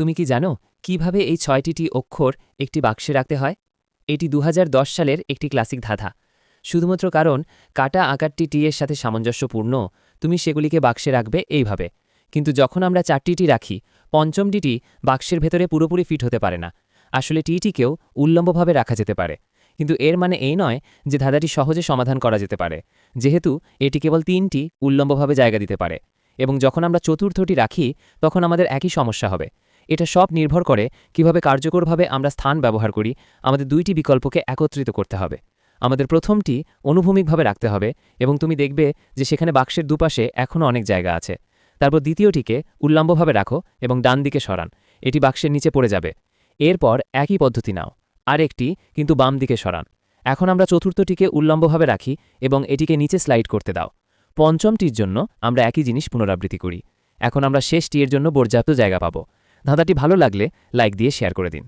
তুমি কি জানো কীভাবে এই ছয়টি অক্ষর একটি বাক্সে রাখতে হয়? এটি দু হাজার দশ সালের একটি ক্লাসিক ধাঁধা। শুধুমাত্র কারণ, কাটা আকারটি টি এর সাথে সামঞ্জস্যপূর্ণ, তুমি সেগুলিকে বাক্সে রাখবে এইভাবে। কিন্তু যখন আমরা চারটি টি রাখি পঞ্চমটি টি বাক্সের ভেতরে পুরোপুরি ফিট হতে পারে না। আসলে টিটিকেও উল্লম্বভাবে রাখা যেতে পারে। কিন্তু এর মানে এই নয় যে ধাঁধাটি সহজে সমাধান করা যেতে পারে। যেহেতু এটি কেবল তিনটি উল্লম্বভাবে জায়গা দিতে পারে। এবং যখন আমরা চতুর্থটি রাখি, তখন আমাদের একই সমস্যা হবে। এটা সব নির্ভর করে কীভাবে কার্যকরভাবে আমরা স্থান ব্যবহার করি, আমাদের দুইটি বিকল্পকে একত্রিত করতে হবে। আমাদের প্রথমটি অনুভূমিকভাবে রাখতে হবে এবং তুমি দেখবে যে সেখানে বাক্সের দুপাশে এখনও অনেক জায়গা আছে। তারপর দ্বিতীয়টিকে উল্লম্বভাবে রাখো এবং ডান দিকে সরান। এটি বাক্সের নিচে পড়ে যাবে। এরপর একই পদ্ধতি নাও। আরেকটি, কিন্তু বাম দিকে সরান। এখন আমরা চতুর্থটিকে উল্লম্বভাবে রাখি এবং এটিকে নিচে স্লাইড করতে দাও। পঞ্চমটির জন্য আমরা একই জিনিস পুনরাবৃত্তি করি। এখন আমরা শেষটি এর জন্য পর্যাপ্ত জায়গা পাব। ধাঁধাটি ভালো লাগলে লাইক দিয়ে শেয়ার করে দিন।